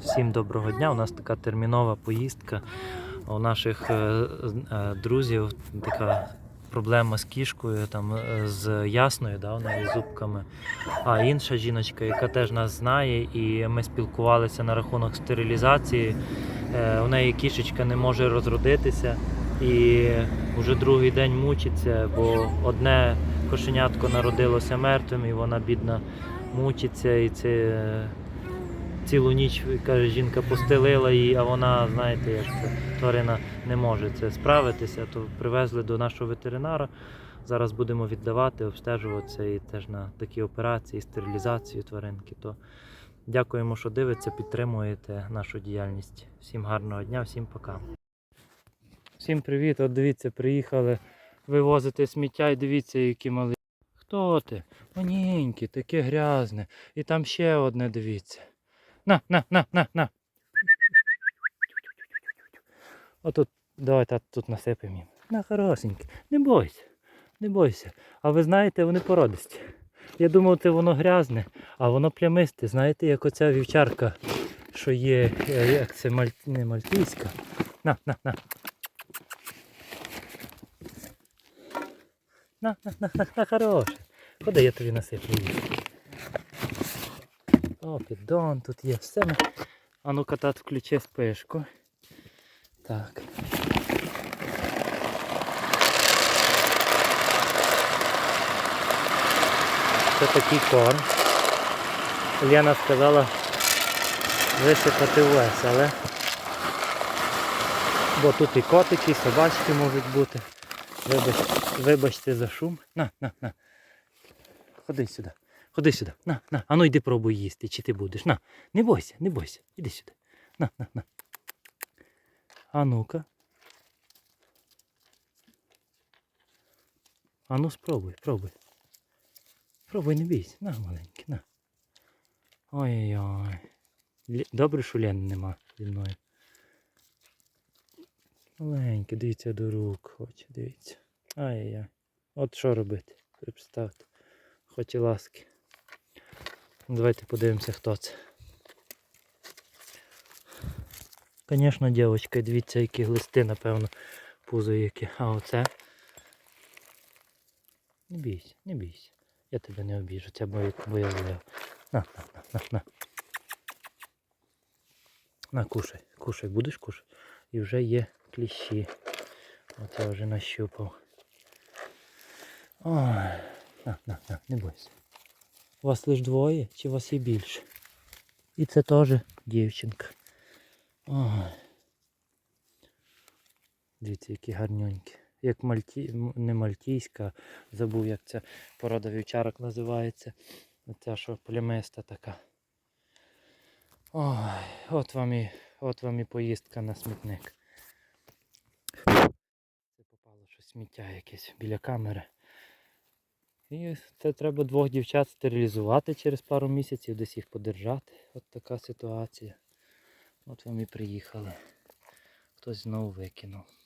Всім доброго дня. У нас така термінова поїздка. У наших е, е, друзів така проблема з кішкою, там е, з ясною, да, у неї зубками. А інша жіночка, яка теж нас знає, і ми спілкувалися на рахунок стерилізації. У неї кішечка не може розродитися і вже другий день мучиться, бо одне кошенятко народилося мертвим, і вона бідна мучиться, і це цілу ніч, каже, жінка постелила її, а вона, знаєте, як це тварина не може це справитися, то привезли до нашого ветеринара. Зараз будемо віддавати, обстежуватися і теж на такі операції, стерилізацію тваринки. То дякуємо, що дивиться, підтримуєте нашу діяльність. Всім гарного дня, всім пока. Всім привіт! От дивіться, приїхали вивозити сміття і дивіться, які мали. Хто ти? Маненький, таке грязне. І там ще одне, дивіться. На, на, на, на, на. Отут, давай тат, тут насипемо їм. На хорошеньке. Не бойся, не бойся. А ви знаєте, вони породисті. Я думав, це воно грязне, а воно плямисте. Знаєте, як оця вівчарка, що є, е, як це маль... не мальтійська. На, на, на. На, на, на, на, на, хороше. Ходи, я тобі насиплю їсти. О, піддон тут є. Все. А ну-ка, тат, включи спишку. Так. Це такий корм. Лена сказала висипати весь, але бо тут і котики, і собачки можуть бути. Вибач, вибачте за шум. На, на, на. Ходи сюди. Ходи сюди. На, на. А ну йди пробуй їсти, чи ти будеш. На. Не бойся, не бойся. Іди сюди. На, на, на. А ну-ка. А ну спробуй, пробуй. Пробуй, не бійся. На, маленький, на. Ой-ой-ой. Добре, що Лени нема зі мною. Маленький, дивіться до рук, хоче, дивіться. Ай-яй-яй. От що робити? Представте. Хоч і ласки. Давайте подивимося, хто це. Звісно, дівчинка, дивіться, які глисти, напевно, пузо які. А оце. Не бійся, не бійся. Я тебе не обіжу, це бо боязливо. На, на, на, на, на. На, кушай, кушай, будеш кушати. І вже є кліщі. Я вже нащупав. Ой, на, на, на, не бойся. У вас лише двоє чи у вас є більше? І це теж дівчинка. Ой. Дивіться, які гарнюнькі. Як мальті... не мальтійська, забув, як ця порода вівчарок називається. Оця що племиста така. Ой, от вам і, от вам і поїздка на смітник. Це попало щось сміття якесь біля камери. І це треба двох дівчат стерилізувати через пару місяців, десь їх подержати. От така ситуація. От і приїхали. Хтось знову викинув.